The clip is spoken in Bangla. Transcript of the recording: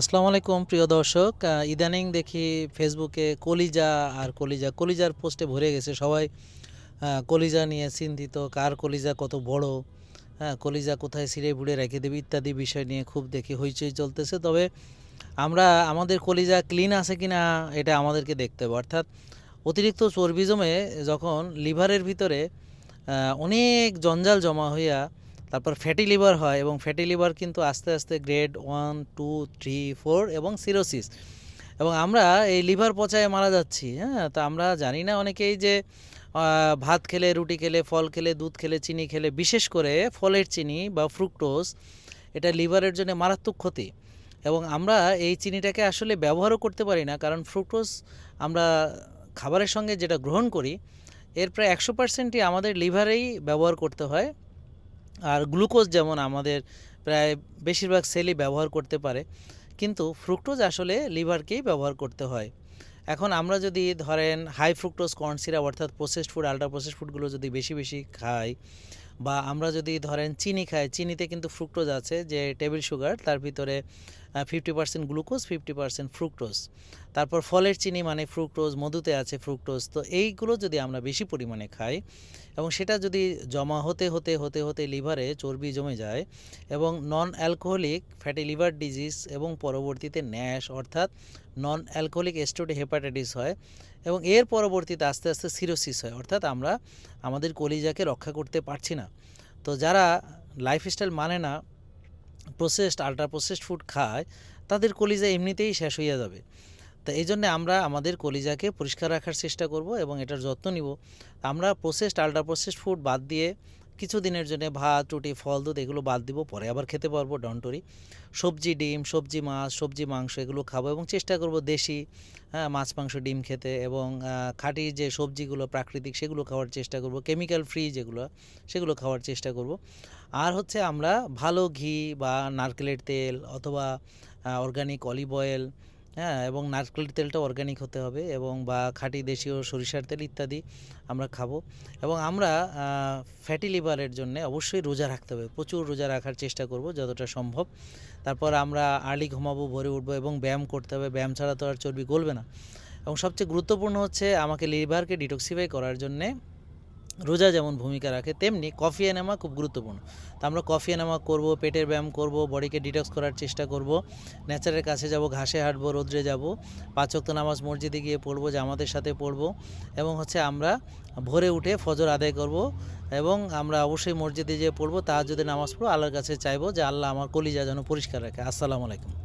আসসালামু আলাইকুম, প্রিয় দর্শক। ইদানিং দেখি ফেসবুকে কলিজা আর কলিজা, কলিজার পোস্টে ভরে গেছে সবাই। কলিজা নিয়ে চিন্তিত, কার কলিজা কত বড় হ্যাঁ কলিজা কোথায় ছিঁড়ে বুড়ে রেখে দেবে ইত্যাদি বিষয় নিয়ে খুব দেখি হইচই চলতেছে। তবে আমরা, আমাদের কলিজা ক্লিন আছে কিনা, এটা আমাদেরকে দেখতে হবে। অর্থাৎ অতিরিক্ত চর্বি জমে যখন লিভারের ভিতরে অনেক জঞ্জাল জমা হইয়া তারপর ফ্যাটি লিভার হয় এবং ফ্যাটি লিভার কিন্তু আস্তে আস্তে grade one two three four এবং সিরোসিস এবং আমরা এই লিভার পচায় মারা যাচ্ছি হ্যাঁ? তা আমরা জানি না অনেকেই যে ভাত খেলে, রুটি খেলে, ফল খেলে, দুধ খেলে, চিনি খেলে, বিশেষ করে ফলের চিনি বা ফ্রুক্টোজ এটা লিভারের জন্য মারাত্মক ক্ষতি। এবং আমরা এই চিনিটাকে আসলে ব্যবহারও করতে পারি না, কারণ ফ্রুক্টোজ আমরা খাবারের সঙ্গে যেটা গ্রহণ করি, এর প্রায় একশো পার্সেন্টই আমাদের লিভারেই ব্যবহার করতে হয়। আর গ্লুকোজ যেমন আমাদের প্রায় বেশিরভাগ সেলই ব্যবহার করতে পারে, কিন্তু ফ্রুক্টোজ আসলে লিভারকেই ব্যবহার করতে হয়। এখন আমরা যদি ধরেন হাই ফ্রুক্টোজ কর্ন সিরাপ অর্থাৎ প্রসেসড ফুড, আল্ট্রা প্রসেসড ফুডগুলো যদি বেশি বেশি খাই, বা আমরা যদি ধরেন চিনি খাই, চিনিতে কিন্তু ফ্রুক্টোজ আছে যে টেবিল সুগার, তার ভিতরে fifty percent glucose fifty percent fructose তারপর ফলের চিনি মানে ফ্রুক্টোজ মধুতে আছে ফ্রুক্টোজ তো এইগুলো যদি আমরা বেশি পরিমাণে খাই এবং সেটা যদি জমা হতে হতে হতে হতে লিভারে চর্বি জমে যায় এবং non alcoholic fatty liver disease এবং পরবর্তীতে ন্যাশ অর্থাৎ নন অ্যালকোহলিক স্টোড হেপাটাইটিস হয় এবং এর পরবর্তীতে আস্তে আস্তে সিরোসিস হয়। অর্থাৎ আমরা আমাদের কলিজাকে রক্ষা করতে পারছি না। তো যারা লাইফস্টাইল মানে না প্রসেসড আল্ট্রা প্রসেসড ফুড খায়, তাদের কলিজা এমনিতেই শেষ হইয়া যাবে। তো এই জন্যে আমরা আমাদের কলিজাকে পরিষ্কার রাখার চেষ্টা করব এবং এটার যত্ন নিব। আমরা প্রসেসড আল্ট্রা প্রসেসড ফুড বাদ দিয়ে কিছু দিনের জন্য ভাত, রুটি, ফল, দুধ এগুলো বাদ দিব, পরে আবার খেতে পারব ডন্টরি সবজি, ডিম, সবজি মাছ, সবজি, মাংস এগুলো খাব এবং চেষ্টা করব দেশি হ্যাঁ মাছ, মাংস, ডিম খেতে এবং খাঁটি যে সবজিগুলো প্রাকৃতিক সেগুলো খাওয়ার চেষ্টা করব, কেমিক্যাল ফ্রি যেগুলো, সেগুলো খাওয়ার চেষ্টা করব। আর হচ্ছে আমরা ভালো ঘি বা নারকেলের তেল অথবা অর্গানিক অলিভ অয়েল হ্যাঁ এবং নারকেল তেলটা অর্গানিক হতে হবে এবং বা খাঁটি দেশীয় সরিষার তেল ইত্যাদি আমরা খাব। এবং আমরা ফ্যাটি লিভারের জন্য অবশ্যই রোজা রাখতে হবে। প্রচুর রোজা রাখার চেষ্টা করব যতটা সম্ভব। তারপর আমরা আর্লি ঘুমাবো, ভরে উঠবো এবং ব্যায়াম করতে হবে। ব্যায়াম ছাড়া তো আর চর্বি গলবে না। এবং সবচেয়ে গুরুত্বপূর্ণ হচ্ছে আমাকে লিভারকে ডিটক্সিফাই করার জন্যে রোজা যেমন ভূমিকা রাখে, তেমনি কফি এনেমা খুব গুরুত্বপূর্ণ। তো আমরা কফি এনেমা করব, পেটের ব্যায়াম করব, বডিকে ডিটক্স করার চেষ্টা করব নেচারের কাছে যাব, ঘাসে হাঁটবো, রোদ্রে যাব, পাঁচ ওয়াক্ত নামাজ মসজিদে গিয়ে পড়ব, জামাতের সাথে পড়ব এবং হচ্ছে আমরা ভোরে উঠে ফজর আদায় করব এবং আমরা অবশ্যই মসজিদে যেয়ে পড়ব যদি নামাজ পড়ব, আল্লাহর কাছে চাইব যে আল্লাহ আমার কলিজা যেন পরিষ্কার রাখে। আসসালামু আলাইকুম।